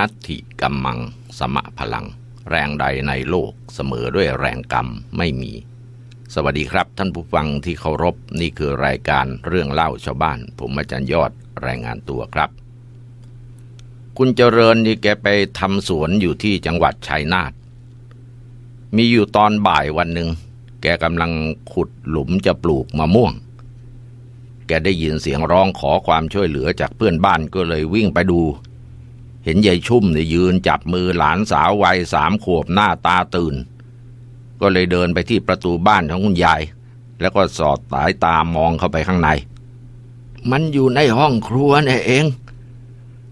นัตถิกัมมัง สมะพลัง แรงใดในโลกเสมอด้วยแรงกรรมไม่มี สวัสดีครับท่านผู้ฟังที่เคารพนี่คือรายการเรื่องเล่าชาวบ้าน ผมอาจารย์ยอดรายงานตัวครับ คุณเจริญนี่แกไปทำสวนอยู่ที่จังหวัดชัยนาทมีอยู่ตอนบ่ายวันหนึ่งแกกำลังขุดหลุมจะปลูกมะม่วง แกได้ยินเสียงร้องขอความช่วยเหลือจากเพื่อนบ้านก็เลยวิ่งไปดู เห็นยายชุ่มเนี่ยยืนจับมือหลานสาววัยสามขวบหน้าตาตื่น ก็เลยเดินไปที่ประตูบ้านของคุณยาย แล้วก็สอดสายตามองเข้าไปข้างใน มันอยู่ในห้องครัวเนี่ยเอง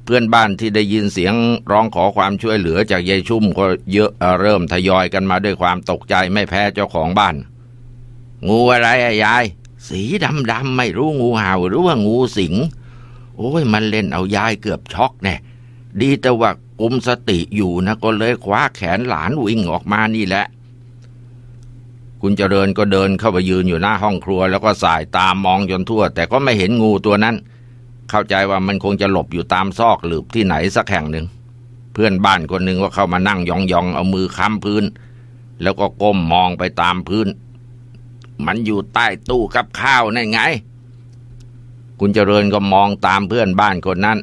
เพื่อนบ้านที่ได้ยินเสียงร้องขอความช่วยเหลือจากยายชุ่มก็เยอะเริ่มทยอยกันมาด้วยความตกใจไม่แพ้เจ้าของบ้าน งูอะไรอะยาย สีดำดำไม่รู้งูเห่าหรือว่างูสิง โอ้ยมันเล่นเอายายเกือบช็อกแน่ ดีแต่ว่ากุมสติอยู่นะก็เลยคว้าแขนหลานวิ่งออกมานี่แหละ คุณเจริญก็เดินเข้าไปยืนอยู่หน้าห้องครัว แล้วก็สายตามมองจนทั่ว แต่ก็ไม่เห็นงูตัวนั้น เข้าใจว่ามันคงจะหลบอยู่ตามซอกหลืบที่ไหนสักแห่งหนึ่ง เพื่อนบ้านคนหนึ่งก็เข้ามานั่งยองๆเอามือค้ำพื้น แล้วก็ก้มมองไปตามพื้น มันอยู่ใต้ตู้กับข้าวนั่นไง คุณเจริญก็มองตามเพื่อนบ้านคนนั้น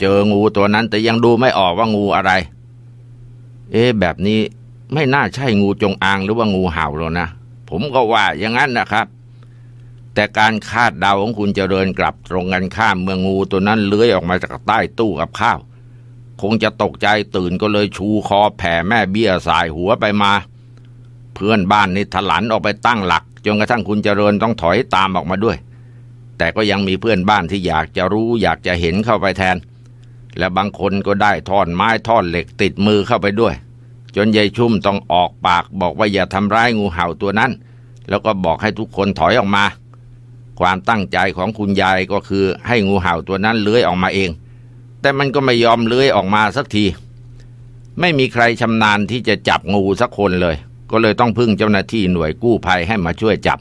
เจองูตัวนั้นแต่ยังดูไม่ออกว่างูอะไร เอ๊ะแบบนี้ไม่น่าใช่งูจงอางหรือว่างูเห่าหรอกนะ ผมก็ว่าอย่างนั้นนะครับ แต่การคาดเดาของคุณเจริญกลับตรงกันข้ามเมื่องูตัวนั้นเลื้อยออกมาจากใต้ตู้กับข้าว คงจะตกใจตื่นก็เลยชูคอแผ่แม่เบี้ยสายหัวไปมา เพื่อนบ้านนี่ถลันออกไปตั้งหลักจนกระทั่งคุณเจริญต้องถอยตามออกมาด้วย แต่ก็ยังมีเพื่อนบ้านที่อยากจะรู้อยากจะเห็นเข้าไปแทน และบางคนก็ได้ท่อนไม้ท่อนเหล็กติดมือเข้าไปด้วย จนยายชุ่มต้องออกปากบอกว่าอย่าทำร้ายงูเห่าตัวนั้น แล้วก็บอกให้ทุกคนถอยออกมา ความตั้งใจของคุณยายก็คือให้งูเห่าตัวนั้นเลื้อยออกมาเอง แต่มันก็ไม่ยอมเลื้อยออกมาสักที ไม่มีใครชำนาญที่จะจับงูสักคนเลย ก็เลยต้องพึ่งเจ้าหน้าที่หน่วยกู้ภัยให้มาช่วยจับ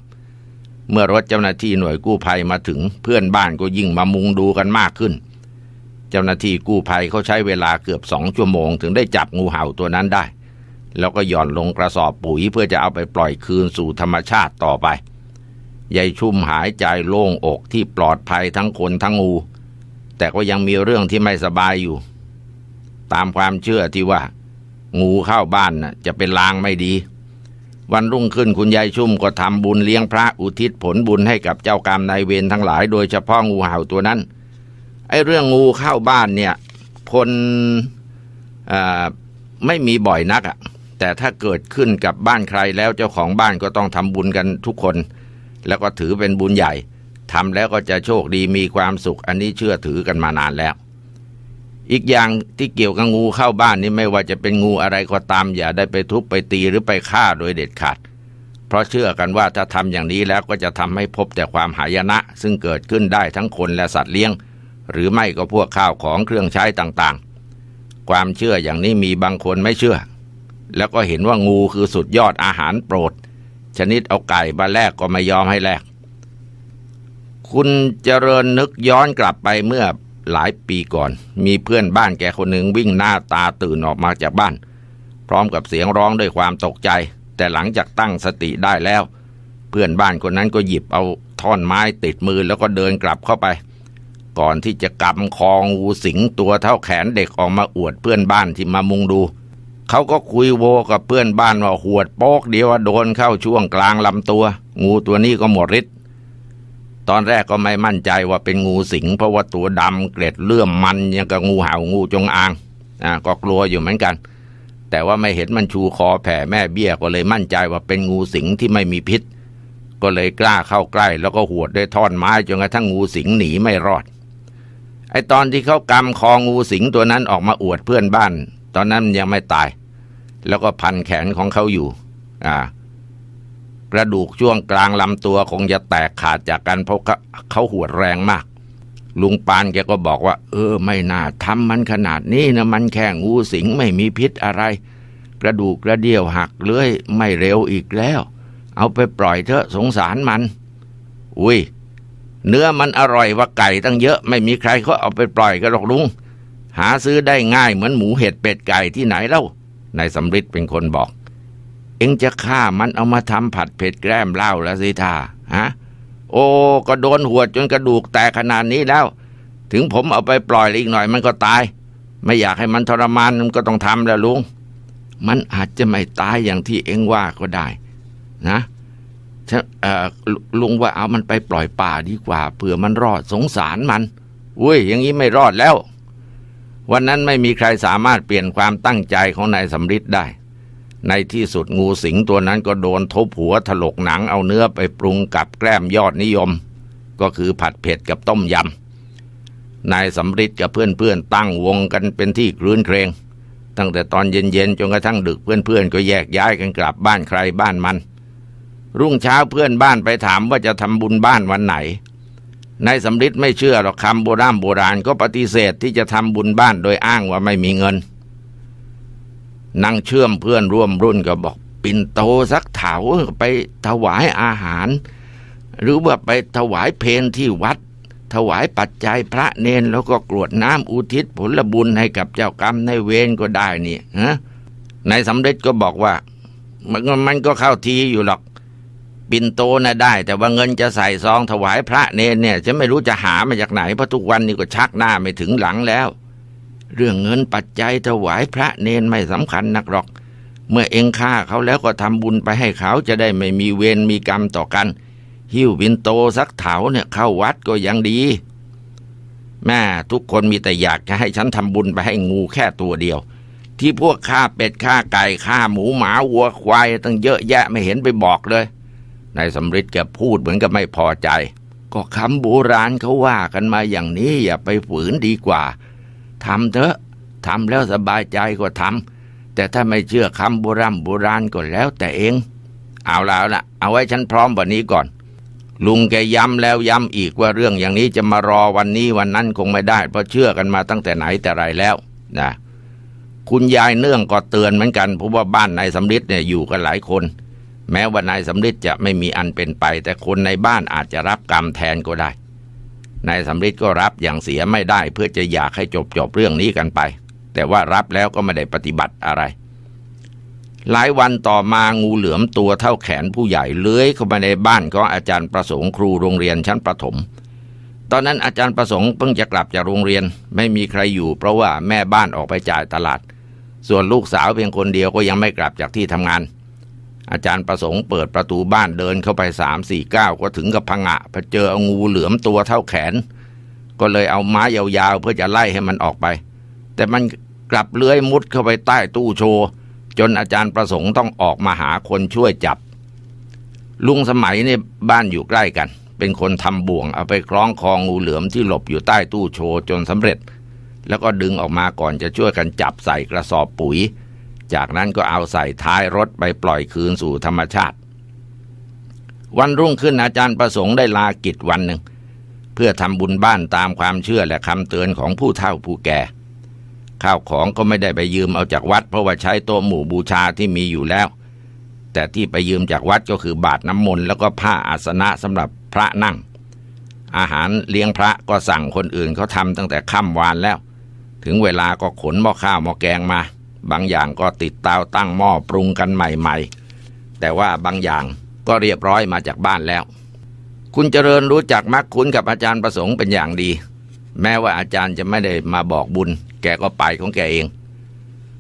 เมื่อรถเจ้าหน้าที่หน่วยกู้ภัยมาถึงเพื่อนบ้านก็ยิ่งมามุงดูกันมากขึ้น เจ้าหน้าที่กู้ภัยเขาใช้เวลาเกือบสองชั่วโมง ถึงได้จับงูเห่าตัวนั้นได้ แล้วก็หย่อนลงกระสอบปุ๋ยเพื่อจะเอาไปปล่อยคืนสู่ธรรมชาติต่อไปยายชุ่มหายใจโล่งอกที่ปลอดภัยทั้งคนทั้งงู แต่ก็ยังมีเรื่องที่ไม่สบายอยู่ ตามความเชื่อที่ว่า งูเข้าบ้านน่ะจะเป็นลางไม่ดี วันรุ่งขึ้นคุณยายชุ่มก็ทำบุญเลี้ยงพระอุทิศผลบุญให้กับเจ้ากรรมนายเวรทั้งหลาย โดยเฉพาะงูเห่าตัวนั้น ไอ้เรื่องงูเข้าบ้านเนี่ยคนไม่มีบ่อยนักอะแต่ถ้าเกิดขึ้นกับบ้านใครแล้วเจ้าของบ้านก็ต้องทำบุญกันทุกคน แล้วก็ถือเป็นบุญใหญ่ทำแล้วก็จะโชคดีมีความสุข อันนี้เชื่อถือกันมานานแล้ว อีกอย่างที่เกี่ยวกับงูเข้าบ้านนี่ไม่ว่าจะเป็นงูอะไรก็ตามอย่าได้ไปทุบไปตีหรือไปฆ่าโดยเด็ดขาด เพราะเชื่อกันว่าถ้าทำอย่างนี้แล้วก็จะทำให้พบแต่ความหายนะ ซึ่งเกิดขึ้นได้ทั้งคนและสัตว์เลี้ยง หรือไม่ก็พวกข้าวของเครื่องใช้ต่างๆ ความเชื่ออย่างนี้มีบางคนไม่เชื่อ แล้วก็เห็นว่างูคือสุดยอดอาหารโปรด ชนิดเอาไก่มาแลกก็ไม่ยอมให้แลกคุณเจริญนึกย้อนกลับไปเมื่อ หลายปีก่อน มีเพื่อนบ้านแกคนหนึ่งวิ่งหน้าตาตื่นออกมาจากบ้าน พร้อมกับเสียงร้องด้วยความตกใจ แต่หลังจากตั้งสติได้แล้ว เพื่อนบ้านคนนั้นก็หยิบเอาท่อนไม้ติดมือแล้วก็เดินกลับเข้าไป ก่อนที่จะกำคองูสิงตัวเท่าแขนเด็กออกมาอวดเพื่อนบ้านที่มามุงดูเขาก็คุยโวกับเพื่อนบ้านว่าหวดโป๊กเดียวโดนเข้าช่วงกลางลำตัว งูตัวนี้ก็หมดฤทธิ์ ตอนแรกก็ไม่มั่นใจว่าเป็นงูสิง เพราะว่าตัวดำเกล็ดเลื่อมมันยังกับงูเห่างูจงอางอ่าก็กลัวอยู่เหมือนกัน แต่ว่าไม่เห็นมันชูคอแผ่แม่เบี้ยก็เลยมั่นใจว่าเป็นงูสิงที่ไม่มีพิษ ก็เลยกล้าเข้าใกล้ แล้วก็หวดด้วยท่อนไม้จนกระทั่งงูสิงหนีไม่รอด ไอตอนที่เขากำคองูสิงตัวนั้นออกมาอวดเพื่อนบ้าน ตอนนั้นมันยังไม่ตาย แล้วก็พันแขนของเขาอยู่ อ่า กระดูกช่วงกลางลำตัวคงจะแตกขาดจากกันเพราะเขาเขาหวดแรงมาก ลุงปานแกก็บอกว่า เออ ไม่น่าทำมันขนาดนี้นะมันแค่งูสิงไม่มีพิษอะไร กระดูกกระเดี่ยวหักเลื้อยไม่เร็วอีกแล้ว เอาไปปล่อยเถอะสงสารมัน อุ้ยเนื้อมันอร่อยว่าไก่ตั้งเยอะไม่มีใครเขาเอาไปปล่อยกันหรอกลุงหาซื้อได้ง่ายเหมือนหมูเห็ดเป็ดไก่ที่ไหนเล่านายสำริดเป็นคนบอก เองจะฆ่ามันเอามาทำผัดเผ็ดแกล้มเหล้าแล้วสิท่าฮะโอ้ก็โดนหัวจนกระดูกแตกขนาดนี้แล้ว ถึงผมเอาไปปล่อยอีกหน่อยมันก็ตาย ไม่อยากให้มันทรมานมันก็ต้องทำแล้วลุง มันอาจจะไม่ตายอย่างที่เองว่าก็ได้ นะฉันเออลุลุงว่าเอามันไปปล่อยป่าดีกว่าเผื่อมันรอดสงสารมันอุ้ยอย่างนี้ไม่รอดแล้ว วันนั้นไม่มีใครสามารถเปลี่ยนความตั้งใจของนายสำริดได้ ในที่สุดงูสิงตัวนั้นก็โดนทุบหัวถลกหนังเอาเนื้อไปปรุงกับแกล้มยอดนิยม ก็คือผัดเผ็ดกับต้มยำนายสำริดกับเพื่อนๆตั้งวงกันเป็นที่ครื้นเครง ตั้งแต่ตอนเย็นๆจนกระทั่งดึกเพื่อนๆก็แยกย้ายกันกลับบ้านใครบ้านมัน รุ่งเช้าเพื่อนบ้านไปถามว่าจะทำบุญบ้านวันไหนนายสำริดไม่เชื่อหรอกคำโบราณโบราณก็ปฏิเสธที่จะทำบุญบ้านโดยอ้างว่าไม่มีเงิน นางเชื่อมเพื่อนร่วมรุ่นก็บอก ปิ่นโตสักเถาไปถวายอาหาร หรือว่าไปถวายเพนที่วัด ถวายปัจจัยพระเนนแล้วก็กรวดน้ำอุทิศผลบุญให้กับเจ้ากรรมในเวรก็ได้นี่ฮะนายสำเร็จก็บอกว่า มันก็มันก็เข้าทีอยู่หรอก ปินโตน่ะได้ แต่ว่าเงินจะใส่ซองถวายพระเนนเนี่ยฉันไม่รู้จะหามาจากไหนเพราะทุกวันนี้ก็ชักหน้าไม่ถึงหลังแล้ว เรื่องเงินปัจจัยถวายพระเนนไม่สำคัญนักหรอก เมื่อเองฆ่าเขาแล้วก็ทำบุญไปให้เขาจะได้ไม่มีเวรมีกรรมต่อกัน หิ้วบินโตสักเถาเนี่ยเข้าวัดก็ยังดี แม่ทุกคนมีแต่อยากจะให้ฉันทำบุญไปให้งูแค่ตัวเดียว ที่พวกฆ่าเป็ดฆ่าไก่ฆ่าหมูหมาวัวควายตั้งเยอะแยะไม่เห็นไปบอกเลยนายสำริดแกพูดเหมือนกับไม่พอใจ ก็คำโบราณเขาว่ากันมาอย่างนี้อย่าไปฝืนดีกว่า ทำเถอะทำแล้วสบายใจก็ทำแต่ถ้าไม่เชื่อคำโบราณโบราณก็แล้วแต่เอง เอาแล้วล่ะ เอาไว้ฉันพร้อมวันนี้ก่อน ลุงแกย้ำแล้วย้ำอีกว่าเรื่องอย่างนี้จะมารอวันนี้วันนั้นคงไม่ได้ เพราะเชื่อกันมาตั้งแต่ไหนแต่ไรแล้วนะคุณยายเนื่องก็เตือนเหมือนกันเพราะว่าบ้านนายสำริดเนี่ยอยู่กันหลายคน แม้ว่านายสำริดจะไม่มีอันเป็นไป แต่คนในบ้านอาจจะรับกรรมแทนก็ได้ นายสำริดก็รับอย่างเสียไม่ได้ เพื่อจะอยากให้จบจบเรื่องนี้กันไป แต่ว่ารับแล้วก็ไม่ได้ปฏิบัติอะไร หลายวันต่อมางูเหลือมตัวเท่าแขนผู้ใหญ่เลื้อยเข้ามาในบ้านของอาจารย์ประสงค์ครูโรงเรียนชั้นประถม ตอนนั้นอาจารย์ประสงค์เพิ่งจะกลับจากโรงเรียนไม่มีใครอยู่ เพราะว่าแม่บ้านออกไปจ่ายตลาด ส่วนลูกสาวเพียงคนเดียวก็ยังไม่กลับจากที่ทำงาน อาจารย์ประสงค์เปิดประตูบ้านเดินเข้าไปสามสี่เก้าก็ถึงกับพังะพอเจอเอางูเหลือมตัวเท่าแขน ก็เลยเอาไม้ยาวๆ เพื่อจะไล่ให้มันออกไป แต่มันกลับเลื้อยมุดเข้าไปใต้ตู้โชว์ จนอาจารย์ประสงค์ต้องออกมาหาคนช่วยจับ ลุงสมัยเนี่ยบ้านอยู่ใกล้กัน เป็นคนทำบ่วงเอาไปคล้องคองูเหลือมที่หลบอยู่ใต้ตู้โชว์จนสำเร็จ แล้วก็ดึงออกมาก่อนจะช่วยกันจับใส่กระสอบปุ๋ย จากนั้นก็เอาใส่ท้ายรถไปปล่อยคืนสู่ธรรมชาติ วันรุ่งขึ้นอาจารย์ประสงค์ได้ลากิจวันหนึ่ง เพื่อทำบุญบ้านตามความเชื่อและคำเตือนของผู้เฒ่าผู้แก่ ข้าวของก็ไม่ได้ไปยืมเอาจากวัด เพราะว่าใช้โต๊ะหมู่บูชาที่มีอยู่แล้ว แต่ที่ไปยืมจากวัดก็คือบาทน้ำมนต์แล้วก็ผ้าอาสนะสำหรับพระนั่ง อาหารเลี้ยงพระก็สั่งคนอื่นเขาทำตั้งแต่ค่ำวานแล้ว ถึงเวลาก็ขนหม้อข้าวหม้อแกงมา บางอย่างก็ติดเตาตั้งหม้อปรุงกันใหม่ๆ แต่ว่าบางอย่างก็เรียบร้อยมาจากบ้านแล้ว คุณเจริญรู้จักมักคุ้นกับอาจารย์ประสงค์เป็นอย่างดี แม้ว่าอาจารย์จะไม่ได้มาบอกบุญ แกก็ไปของแกเอง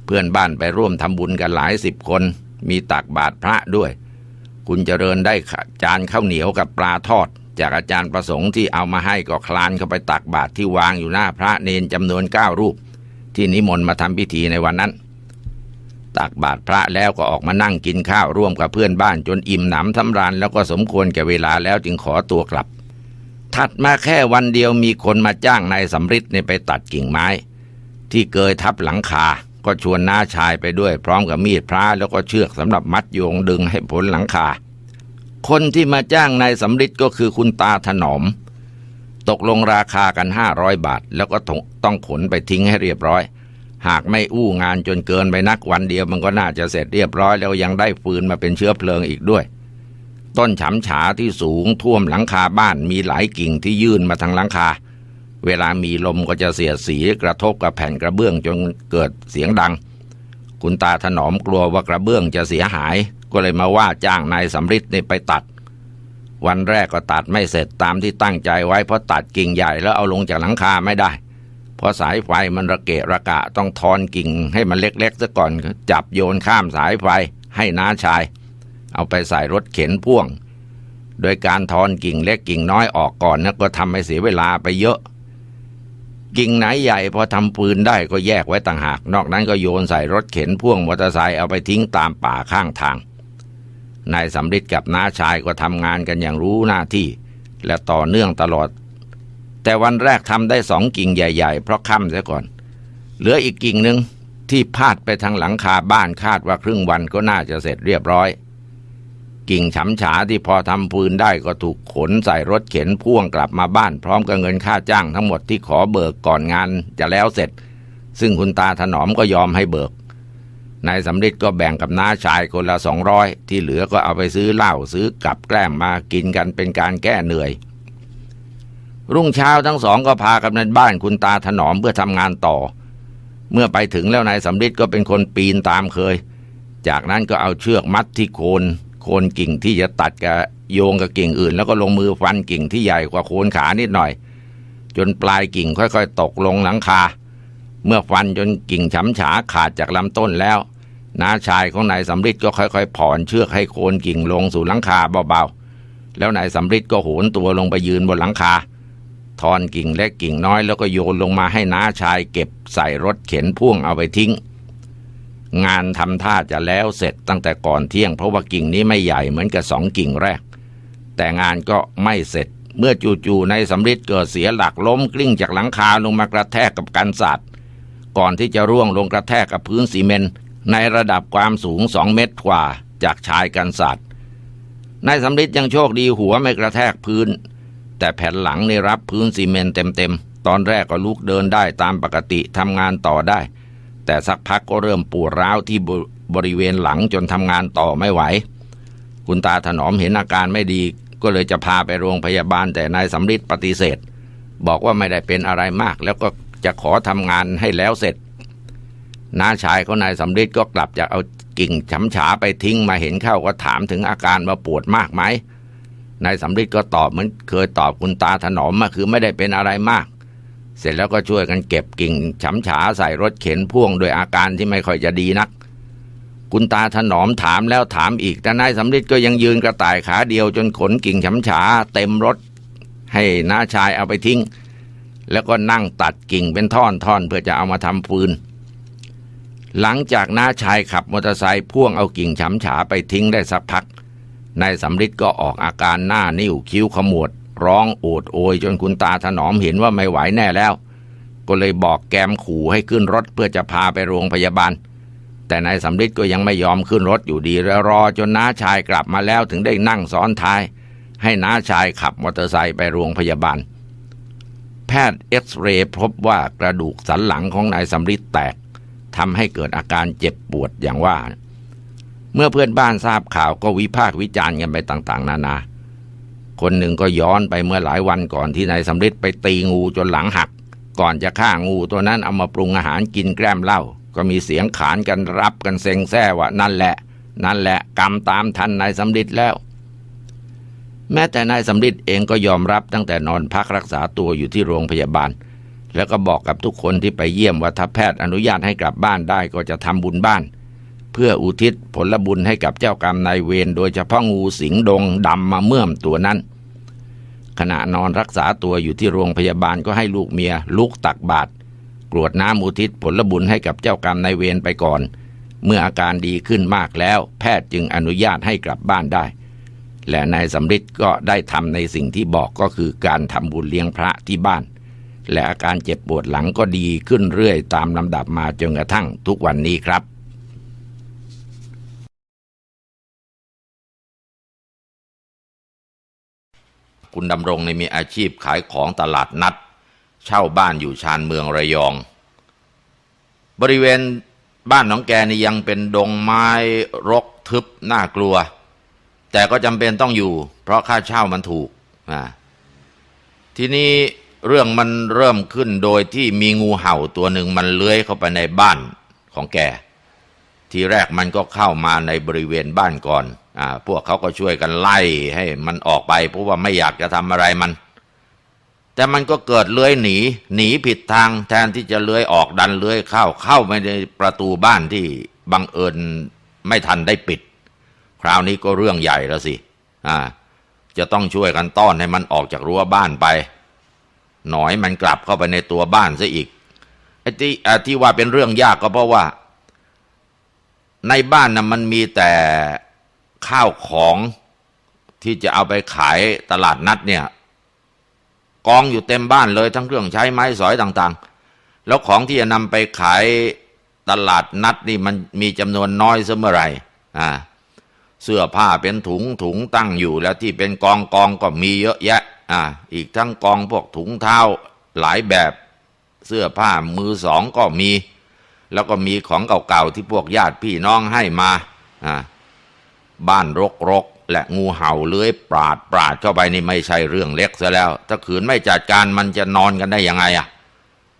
เพื่อนบ้านไปร่วมทำบุญกันหลายสิบคน มีตักบาตรพระด้วย คุณเจริญได้จานข้าวเหนียวกับปลาทอด จากอาจารย์ประสงค์ที่เอามาให้ก็คลานเข้าไปตักบาตรที่วางอยู่หน้าพระเนนจำนวนเก้ารูป ที่นิมนต์มาทำพิธีในวันนั้น ตักบาตรพระแล้วก็ออกมานั่งกินข้าวร่วมกับเพื่อนบ้านจนอิ่มหนำสำราญแล้วก็สมควรแก่เวลาแล้วจึงขอตัวกลับ ถัดมาแค่วันเดียวมีคนมาจ้างนายสำริดเนี่ยไปตัดกิ่งไม้ ที่เกยทับหลังคา ก็ชวนน้าชายไปด้วย พร้อมกับมีดพระแล้วก็เชือกสำหรับมัดโยงดึงให้พ้นหลังคา คนที่มาจ้างนายสำริดก็คือคุณตาถนอม ตกลงราคากันห้าร้อยบาท แล้วก็ต้องขนไปทิ้งให้เรียบร้อย หากไม่อู้งานจนเกินไปนักวันเดียวมันก็น่าจะเสร็จเรียบร้อยแล้วยังได้ฟืนมาเป็นเชื้อเพลิงอีกด้วย ต้นฉำฉาที่สูงท่วมหลังคาบ้านมีหลายกิ่งที่ยื่นมาทางหลังคา เวลามีลมก็จะเสียดสีกระทบกับแผ่นกระเบื้องจนเกิดเสียงดัง คุณตาถนอมกลัวว่ากระเบื้องจะเสียหาย ก็เลยมาว่าจ้างนายสำริดนี่ไปตัด วันแรกก็ตัดไม่เสร็จตามที่ตั้งใจไว้เพราะตัดกิ่งใหญ่แล้วเอาลงจากหลังคาไม่ได้ พราะสายไฟมันระเกะระกะต้องทอนกิ่งให้มันเล็กๆซะก่อนจับโยนข้ามสายไฟให้น้าชาย เอาไปใส่รถเข็นพ่วง โดยการทอนกิ่งเล็กกิ่งน้อยออกก่อนนะก็ทำให้เสียเวลาไปเยอะ กิ่งไหนใหญ่พอทำปืนได้ก็แยกไว้ต่างหาก นอกนั้นก็โยนใส่รถเข็นพ่วงมอเตอร์ไซค์เอาไปทิ้งตามป่าข้างทางนายสำริดกับน้าชายก็ทำงานกันอย่างรู้หน้าที่ และต่อเนื่องตลอด แต่วันแรกทำได้สองกิ่งใหญ่ ๆ เพราะค่ำเสียก่อน เหลืออีกกิ่งหนึ่งที่พาดไปทางหลังคาบ้านคาดว่าครึ่งวันก็น่าจะเสร็จเรียบร้อย กิ่งฉำฉาที่พอทำปืนได้ก็ถูกขนใส่รถเข็นพ่วงกลับมาบ้าน พร้อมกับเงินค่าจ้างทั้งหมดที่ขอเบิกก่อนงานจะแล้วเสร็จ ซึ่งคุณตาถนอมก็ยอมให้เบิกนายสำริดก็แบ่งกับน้าชายคนละสองร้อยที่เหลือก็เอาไปซื้อเหล้าซื้อกับแกล้มมากินกันเป็นการแก้เหนื่อย รุ่งเช้าทั้งสองก็พากันในบ้านคุณตาถนอมเพื่อทำงานต่อ เมื่อไปถึงแล้วนายสำริดก็เป็นคนปีนตามเคย จากนั้นก็เอาเชือกมัดที่โคนโคนกิ่งที่จะตัดกับโยงกับกิ่งอื่น แล้วก็ลงมือฟันกิ่งที่ใหญ่กว่าโคนขานิดหน่อย จนปลายกิ่งค่อยๆ ตกลงหลังคา เมื่อฟันจนกิ่งฉำฉาขาดจากลำต้นแล้วน้าชายของนายสำริดก็ค่อยๆผ่อนเชือกให้โคนกิ่งลงสู่หลังคาเบาๆแล้วนายสำริดก็โหนตัวลงไปยืนบนหลังคา ทอนกิ่งเล็กกิ่งน้อยแล้วก็โยนลงมาให้น้าชายเก็บใส่รถเข็นพ่วงเอาไปทิ้ง งานทำท่าจะแล้วเสร็จตั้งแต่ก่อนเที่ยง เพราะว่ากิ่งนี้ไม่ใหญ่เหมือนกับสองกิ่งแรก แต่งานก็ไม่เสร็จ เมื่อจู่ๆในสำริดเกิดเสียหลักล้มกลิ้งจากหลังคาลงมากระแทกกับกันศาสตร์ก่อนที่จะร่วงลงกระแทกกับพื้นซีเมนต์ในระดับความสูงสองเมตรกว่าจากชายกันศาสตร์นายสำริดยังโชคดีหัวไม่กระแทกพื้น แต่แผ่นหลังในรับพื้นซีเมนต์เต็มๆ ตอนแรกก็ลุกเดินได้ตามปกติทำงานต่อได้ แต่สักพักก็เริ่มปวดร้าวที่บริเวณหลังจนทำงานต่อไม่ไหว คุณตาถนอมเห็นอาการไม่ดีก็เลยจะพาไปโรงพยาบาลแต่นายสำริดปฏิเสธ บอกว่าไม่ได้เป็นอะไรมาก แล้วก็จะขอทำงานให้แล้วเสร็จน้าชายเของนายสำริดก็กลับจากเอากิ่งฉำฉาไปทิ้งมาเห็นเข้าก็ถามถึงอาการว่าปวดมากไหม นายสำริดก็ตอบเหมือนเคยตอบคุณตาถนอมมาคือไม่ได้เป็นอะไรมาก เสร็จแล้วก็ช่วยกันเก็บกิ่งฉำฉาใส่รถเข็นพ่วงโดยอาการที่ไม่ค่อยจะดีนัก คุณตาถนอมถามแล้วถามอีก แต่นายสำริดก็ยังยืนกระต่ายขาเดียวจนขนกิ่งฉำฉาเต็มรถ ให้น้าชายเอาไปทิ้ง แล้วก็นั่งตัดกิ่งเป็นท่อนๆเพื่อจะเอามาทำฟืนหลังจากน้าชายขับมอเตอร์ไซค์พ่วงเอากิ่งฉำฉาไปทิ้งได้สักพัก นายสำริดก็ออกอาการหน้านิ้วคิ้วขมวด ร้องโอดโอยจนคุณตาถนอมเห็นว่าไม่ไหวแน่แล้ว ก็เลยบอกแกมขู่ให้ขึ้นรถเพื่อจะพาไปโรงพยาบาล แต่นายสำริดก็ยังไม่ยอมขึ้นรถอยู่ดีแล้วรอจนน้าชายกลับมาแล้วถึงได้นั่งซ้อนท้าย ให้น้าชายขับมอเตอร์ไซค์ไปโรงพยาบาล แพทย์เอ็กซเรย์พบว่ากระดูกสันหลังของนายสำริดแตกทำให้เกิดอาการเจ็บปวดอย่างว่า เมื่อเพื่อนบ้านทราบข่าวก็วิพากษ์วิจารณ์กันไปต่างๆ นานา คนหนึ่งก็ย้อนไปเมื่อหลายวันก่อนที่นายสำริดไปตีงูจนหลังหัก ก่อนจะฆ่างูตัวนั้นเอามาปรุงอาหารกินแกล้มเหล้าก็มีเสียงขานกันรับกันเซ็งแซ่ว่านั่นแหละ นั่นแหละกรรมตามทันนายสำริดแล้ว แม้แต่นายสำริดเองก็ยอมรับตั้งแต่นอนพักรักษาตัวอยู่ที่โรงพยาบาล แล้วก็บอกกับทุกคนที่ไปเยี่ยมว่าถ้าแพทย์อนุญาตให้กลับบ้านได้ก็จะทำบุญบ้าน เพื่ออุทิศผลบุญให้กับเจ้ากรรมนายเวรโดยเฉพาะงูสิงดงดำมาเมื่อมตัวนั้น ขณะนอนรักษาตัวอยู่ที่โรงพยาบาลก็ให้ลูกเมียลุกตักบาตรกรวดน้ำอุทิศผลบุญให้กับเจ้ากรรมนายเวรไปก่อน เมื่ออาการดีขึ้นมากแล้ว แพทย์จึงอนุญาตให้กลับบ้านได้ และนายสำริดก็ได้ทำในสิ่งที่บอกก็คือการทำบุญเลี้ยงพระที่บ้าน และอาการเจ็บปวดหลังก็ดีขึ้นเรื่อยตามลำดับมาจนกระทั่งทุกวันนี้ครับ คุณดำรงในมีอาชีพขายของตลาดนัด เช่าบ้านอยู่ชานเมืองระยอง บริเวณบ้านน้องแกนี่ยังเป็นดงไม้รกทึบน่ากลัว แต่ก็จำเป็นต้องอยู่ เพราะค่าเช่ามันถูกทีนี้เรื่องมันเริ่มขึ้นโดยที่มีงูเห่าตัวหนึ่งมันเลื้อยเข้าไปในบ้านของแก ทีแรกมันก็เข้ามาในบริเวณบ้านก่อน พวกเขาก็ช่วยกันไล่ให้มันออกไปเพราะว่าไม่อยากจะทำอะไรมัน แต่มันก็เกิดเลื้อยหนี หนีผิดทางแทนที่จะเลื้อยออกดันเลื้อยเข้าเข้าไปในประตูบ้านที่บังเอิญไม่ทันได้ปิด คราวนี้ก็เรื่องใหญ่แล้วสิอ่าจะต้องช่วยกันต้อนให้มันออกจากรั้วบ้านไป หน่อยมันกลับเข้าไปในตัวบ้านซะอีกไอ้ที่ที่ว่าเป็นเรื่องยากก็เพราะว่า ในบ้านนะมันมีแต่ ข้าวของที่จะเอาไปขายตลาดนัดเนี่ยกองอยู่เต็มบ้านเลยทั้งเครื่องใช้ไม้สอยต่างๆ แล้วของที่จะนำไปขายตลาดนัดนี่มันมีจำนวนน้อยเสมอไหรอ่าเสื้อผ้าเป็นถุงถุงตั้งอยู่แล้วที่เป็นกองกองก็มีเยอะแยะอ่าอีกทั้งกองพวกถุงเท้าหลายแบบเสื้อผ้ามือสองก็มี แล้วก็มีของเก่าๆที่พวกญาติพี่น้องให้มาอ่า บ้านรกรกๆและงูเห่าเลื้อยปราดปราดเข้าไปนี่ไม่ใช่เรื่องเล็กซะแล้ว ถ้าขืนไม่จัดการมันจะนอนกันได้ยังไงอะ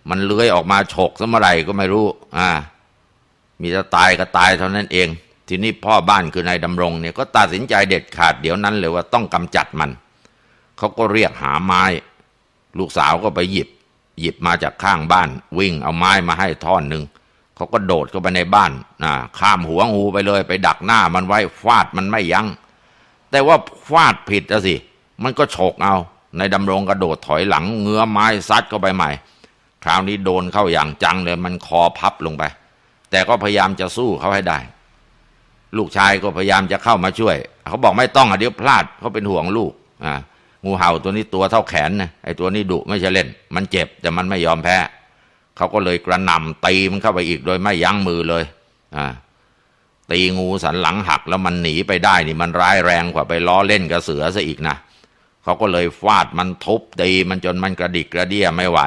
มันเลื้อยออกมาฉกซะเมื่อไหร่ก็ไม่รู้ อ่า มีจะตายก็ตายเท่านั้นเอง ทีนี้พ่อบ้านคือนายดำรงเนี่ยก็ตัดสินใจเด็ดขาดเดี๋ยวนั้นเลยว่าต้องกำจัดมัน เขาก็เรียกหาไม้ ลูกสาวก็ไปหยิบ หยิบมาจากข้างบ้าน วิ่งเอาไม้มาให้ท่อนหนึ่ง เขาก็โดดเข้าไปในบ้านนะข้ามหัวงูไปเลย ไปดักหน้ามันไว้ฟาดมันไม่ยัง้ง แต่ว่าฟาดผิดอะสิ มันก็ฉกเอา ในดำรงกระโดดถอยหลังเงื้อไม้ซัดเข้าไปใหม่ คราวนี้โดนเข้าอย่างจังเลย มันคอพับลงไป แต่ก็พยายามจะสู้เขาให้ได้ ลูกชายก็พยายามจะเข้ามาช่วย เขาบอกไม่ต้องอะเดี๋ยวพลาดเขาเป็นห่วงลูกอ่างูเห่าตัวนี้ตัวเท่าแขนนะไอ้ตัวนี้ดุไม่ใช่เล่น มันเจ็บแต่มันไม่ยอมแพ้ เขาก็เลยกระหน่ำตีมันเข้าไปอีกโดยไม่ยั้งมือเลยอ่าตีงูสันหลังหักแล้วมันหนีไปได้นี่มันร้ายแรงกว่าไปล้อเล่นกับเสือซะอีกนะเขาก็เลยฟาดมันทุบตีมันจนมันกระดิกกระเดี้ยไม่ไหว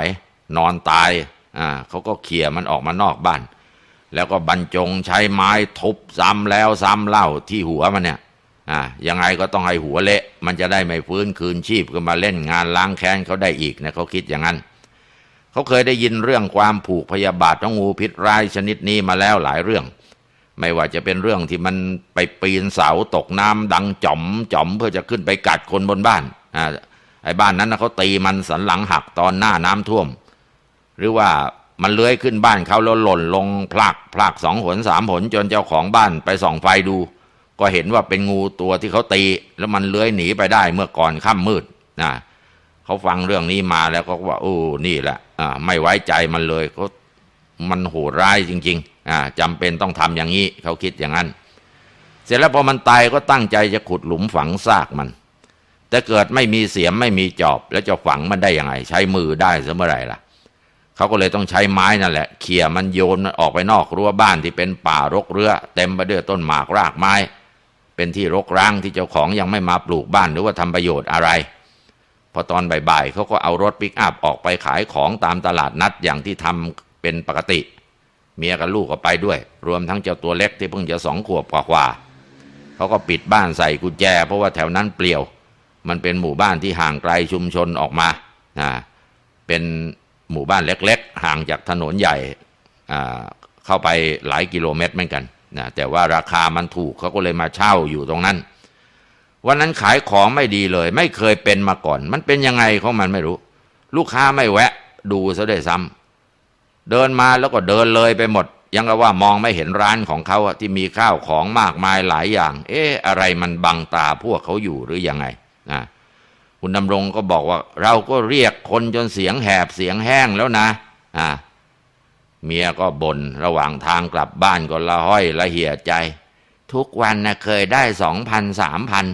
นอนตายอ่าเขาก็เขี่ยมันออกมานอกบ้าน แล้วก็บรรจงใช้ไม้ทุบซ้ำแล้วซ้ำเล่าที่หัวมันเนี่ยอ่ายังไงก็ต้องให้หัวเละ มันจะได้ไม่ฟื้นคืนชีพขึ้นมาเล่นงานล้างแค้นเขาได้อีกนะเขาคิดอย่างนั้น เขาเคยได้ยินเรื่องความผูกพยาบาทของงูพิษร้ายชนิดนี้มาแล้วหลายเรื่อง ไม่ว่าจะเป็นเรื่องที่มันไปปีนเสาตกน้ำดังจ่อมจ่อมเพื่อจะขึ้นไปกัดคนบนบ้านอ่าไอ้บ้านนั้นนะเขาตีมันสันหลังหักตอนหน้าน้ำท่วม หรือว่ามันเลื้อยขึ้นบ้านเขาแล้วหล่นลงพลักพลักสองหนสามหนจนเจ้าของบ้านไปส่องไฟดู ก็เห็นว่าเป็นงูตัวที่เขาตี แล้วมันเลื้อยหนีไปได้เมื่อก่อนค่ำมืดนะเขาฟังเรื่องนี้มาแล้วก็ว่าโอ้นี่แหละ ไม่ไว้ใจมันเลยเขามันโหดร้ายจริงๆอ่าจำเป็นต้องทำอย่างนี้เขาคิดอย่างนั้น เสร็จแล้วพอมันตายก็ตั้งใจจะขุดหลุมฝังซากมัน แต่เกิดไม่มีเสียมไม่มีจอบ แล้วจะฝังมันได้ยังไง ใช้มือได้เสมอไหร่ล่ะเขาก็เลยต้องใช้ไม้นั่นแหละเขี่ยมันโยนมันออกไปนอกรั้วบ้านที่เป็นป่ารกเรือเต็มไปด้วยต้นหมากรากไม้ เป็นที่รกร้างที่เจ้าของยังไม่มาปลูกบ้านหรือว่าทำประโยชน์อะไร พอตอนบ่ายๆเขาก็เอารถปิกอัพออกไปขายของตามตลาดนัดอย่างที่ทำเป็นปกติ เมียกับลูกก็ไปด้วย รวมทั้งเจ้าตัวเล็กที่เพิ่งจะสองขวบกว่าๆเขาก็ปิดบ้านใส่กุญแจ เพราะว่าแถวนั้นเปลี่ยว มันเป็นหมู่บ้านที่ห่างไกลชุมชนออกมาอ่าเป็นหมู่บ้านเล็กๆ ห่างจากถนนใหญ่เข้าไปหลายกิโลเมตรเหมือนกันนะแต่ว่าราคามันถูกเขาก็เลยมาเช่าอยู่ตรงนั้น วันนั้นขายของไม่ดีเลย ไม่เคยเป็นมาก่อน มันเป็นยังไงของมันไม่รู้ ลูกค้าไม่แวะ ดูซะด้วยซ้ำเดินมาแล้วก็เดินเลยไปหมด ยังกับว่ามองไม่เห็นร้านของเขาที่มีข้าวของมากมายหลายอย่าง เอ๊ะอะไรมันบังตาพวกเขาอยู่หรือยังไงนะคุณดำรงก็บอกว่า เราก็เรียกคนจนเสียงแหบเสียงแห้งแล้วนะอ่าเมียก็บน่นระหว่างทางกลับบ้านก็ละห้อยละเหี่ยใจ ทุกวันนะเคยได้สองพันสามพัน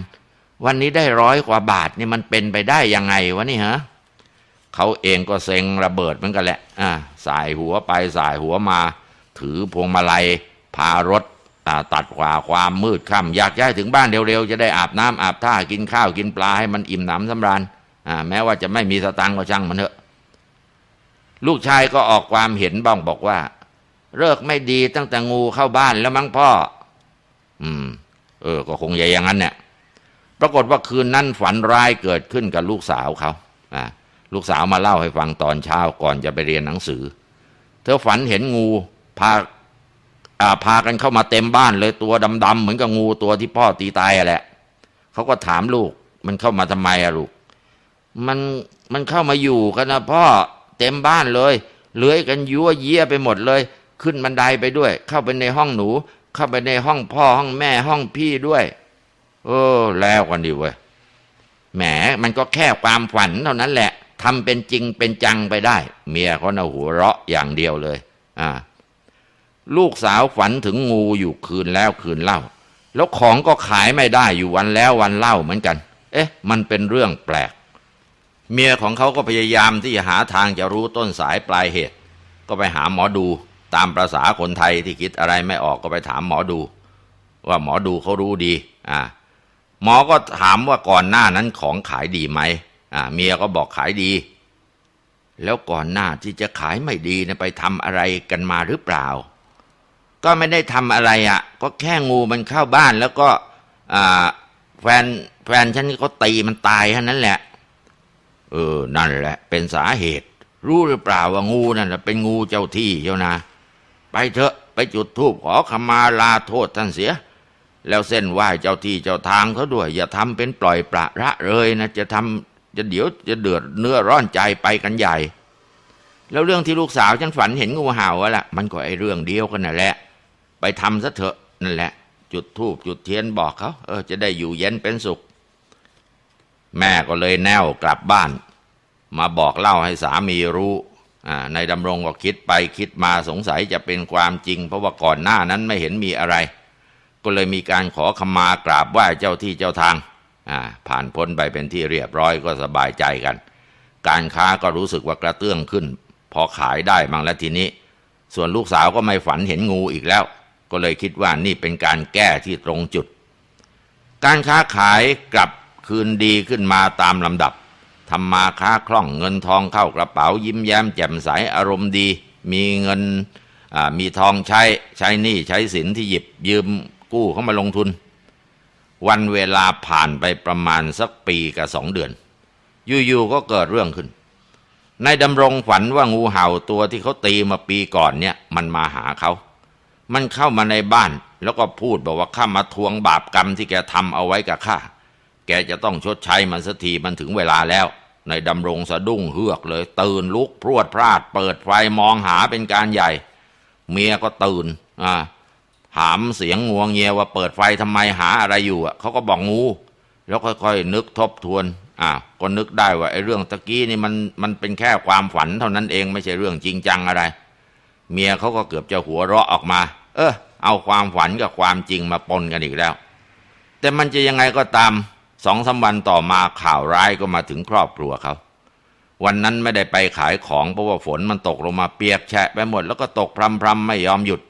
วันนี้ได้ร้อยกว่าบาทนี่มันเป็นไปได้ยังไงวะนี่ฮะเขาเองก็เซ็งระเบิดเหมือนกันแหละ อ่า สายหัวไปสายหัวมา ถือพวงมาลัย พารถตัดกว่าความมืดค่ำอยากย้ายถึงบ้านเร็วๆ จะได้อาบน้ำอาบท่ากินข้าวกินปลาให้มันอิ่มหนำสำราญอ่าแม้ว่าจะไม่มีสตังค์ก็ช่างมันเถอะ ลูกชายก็ออกความเห็นบ้างบอกว่าเลิกไม่ดีตั้งแต่งูเข้าบ้านแล้วมั้งพ่อ อืม เออ ก็คงอย่างนั้นเนี่ย ปรากฏว่าคืนนั้นฝันร้ายเกิดขึ้นกับลูกสาวเขาลูกสาวมาเล่าให้ฟังตอนเช้าก่อนจะไปเรียนหนังสือ เธอฝันเห็นงูพาพากันเข้ามาเต็มบ้านเลยตัวดำๆเหมือนกับงูตัวที่พ่อตีตายอะแหละเขาก็ถามลูกมันเข้ามาทำไมอะลูก มันมันเข้ามาอยู่กันนะพ่อเต็มบ้านเลยเลื้อยกันยั่วเยี่ยไปหมดเลย ขึ้นบันไดไปด้วย เข้าไปในห้องหนู เข้าไปในห้องพ่อห้องแม่ห้องพี่ด้วย เออ แล้วกันดีเว้ยแหมมันก็แค่ความฝันเท่านั้นแหละทำเป็นจริงเป็นจังไปได้ เมียเขาน่ะหัวเราะอย่างเดียวเลย อ่า ลูกสาวฝันถึงงูอยู่คืนแล้วคืนเล่า แล้วของก็ขายไม่ได้อยู่วันแล้ววันเล่าเหมือนกัน เอ๊ะ มันเป็นเรื่องแปลก เมียของเขาก็พยายามที่จะหาทางจะรู้ต้นสายปลายเหตุ ก็ไปหาหมอดูตามประษาคนไทยที่คิดอะไรไม่ออกก็ไปถามหมอดู ว่าหมอดูเขารู้ดี อ่า หมอก็ถามว่าก่อนหน้านั้นของขายดีไหมอ่าเมียก็บอกขายดี แล้วก่อนหน้าที่จะขายไม่ดีนะไปทำอะไรกันมาหรือเปล่า ก็ไม่ได้ทำอะไรอะ่ะ ก็แค่งูมันเข้าบ้านแล้วก็อ่าแฟนแฟนฉันนี่เขาตีมันตายแค่นั้นแหละ เออ นั่นแหละ เป็นสาเหตุ รู้หรือเปล่าว่างูนั่นน่ะเป็นงูเจ้าที่เจ้านะ ไปเถอะไปจุดธูปขอขมาลาโทษท่านเสีย แล้วเส้นไหว้เจ้าที่เจ้าทางเขาด้วย อย่าทำเป็นปล่อยประระเลยนะจะทำจะเดี๋ยวจะเดือดเนื้อร้อนใจไปกันใหญ่ แล้วเรื่องที่ลูกสาวฉันฝันเห็นงูเห่าอะล่ะมันก็ไอเรื่องเดียวกันนั่นแหละ ไปทำซะเถอะนั่นแหละ จุดธูปจุดเทียนบอกเขาเออจะได้อยู่เย็นเป็นสุข แม่ก็เลยแนวกลับบ้าน มาบอกเล่าให้สามีรู้อ่าในดำรงก็คิดไปคิดมาสงสัยจะเป็นความจริง เพราะว่าก่อนหน้านั้นไม่เห็นมีอะไร ก็เลยมีการขอขมากราบไหว้เจ้าที่เจ้าทางอ่าผ่านพ้นไปเป็นที่เรียบร้อยก็สบายใจกัน การค้าก็รู้สึกว่ากระเตื้องขึ้น พอขายได้บางแล้วทีนี้ ส่วนลูกสาวก็ไม่ฝันเห็นงูอีกแล้ว ก็เลยคิดว่านี่เป็นการแก้ที่ตรงจุด การค้าขายกลับคืนดีขึ้นมาตามลำดับทำมาค้าคล่องเงินทองเข้ากระเป๋ายิ้มแย้มแจ่มใสอารมณ์ดี มีเงินมีทองใช้ใช้หนี้ใช้สินที่หยิบยืม กู้เข้ามาลงทุน วันเวลาผ่านไปประมาณสักปีกับสองเดือน อยู่ๆก็เกิดเรื่องขึ้นในดำรงฝันว่างูเห่าตัวที่เขาตีมาปีก่อนเนี่ย มันมาหาเขา มันเข้ามาในบ้าน แล้วก็พูดบอกว่าข้ามาทวงบาปกรรมที่แกทำเอาไว้กับข้า แกจะต้องชดใช้มันสักทีมันถึงเวลาแล้วในดำรงสะดุ้งเฮือกเลย ตื่นลุกพรวดพราด เปิดไฟมองหาเป็นการใหญ่ เมียก็ตื่นอ่า ถามเสียงงวงเงียว่าเปิดไฟทำไมหาอะไรอยู่อะเขาก็บอกงู แล้วค่อยๆ นึกทบทวนอ่าก็นึกได้ว่าไอ้เรื่องตะกี้นี่มันมันเป็นแค่ความฝันเท่านั้นเองไม่ใช่เรื่องจริงจังอะไร เมียเขาก็เกือบจะหัวเราะออกมา เออเอาความฝันกับความจริงมาปนกันอีกแล้ว แต่มันจะยังไงก็ตามสองสามวันต่อมาข่าวร้ายก็มาถึงครอบครัวเขาวันนั้นไม่ได้ไปขายของเพราะว่าฝนมันตกลงมาเปียกแฉะไปหมด แล้วก็ตกพรำๆไม่ยอมหยุด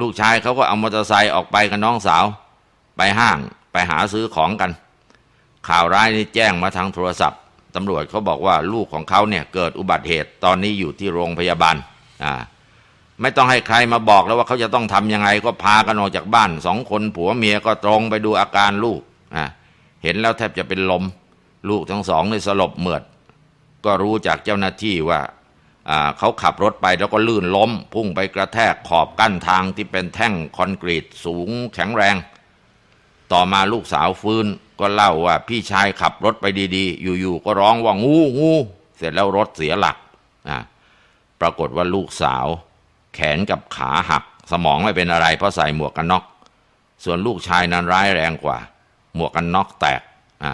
ลูกชายเขาก็เอามอเตอร์ไซค์ออกไปกับน้องสาว ไปห้างไปหาซื้อของกัน ข่าวร้ายนี่แจ้งมาทางโทรศัพท์ตำรวจเขาบอกว่าลูกของเขาเนี่ยเกิดอุบัติเหตุตอนนี้อยู่ที่โรงพยาบาลอ่าไม่ต้องให้ใครมาบอกแล้วว่าเขาจะต้องทำยังไง ก็พากันออกจากบ้านสองคนผัวเมียก็ตรงไปดูอาการลูกอ่าเห็นแล้วแทบจะเป็นลม ลูกทั้งสองในสลบเหมือด ก็รู้จากเจ้าหน้าที่ว่าอ่า เขาขับรถไปแล้วก็ลื่นล้ม พุ่งไปกระแทกขอบกั้นทางที่เป็นแท่งคอนกรีตสูงแข็งแรง ต่อมาลูกสาวฟื้นก็เล่าว่าพี่ชายขับรถไปดีๆ อยู่ๆก็ร้องว่างูงูเสร็จแล้วรถเสียหลักอ่าปรากฏว่าลูกสาว แขนกับขาหัก สมองไม่เป็นอะไรเพราะใส่หมวกกันน็อกส่วนลูกชายนั้นร้ายแรงกว่า หมวกกันน็อกแตกอ่า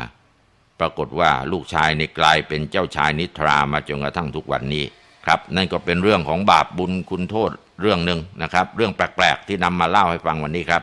ปรากฏว่าลูกชายนี่กลายเป็นเจ้าชายนิทรามาจนกระทั่งทุกวันนี้ ครับนั่นก็เป็นเรื่องของบาปบุญคุณโทษเรื่องหนึ่งนะครับ เรื่องแปลกๆที่นำมาเล่าให้ฟังวันนี้ครับ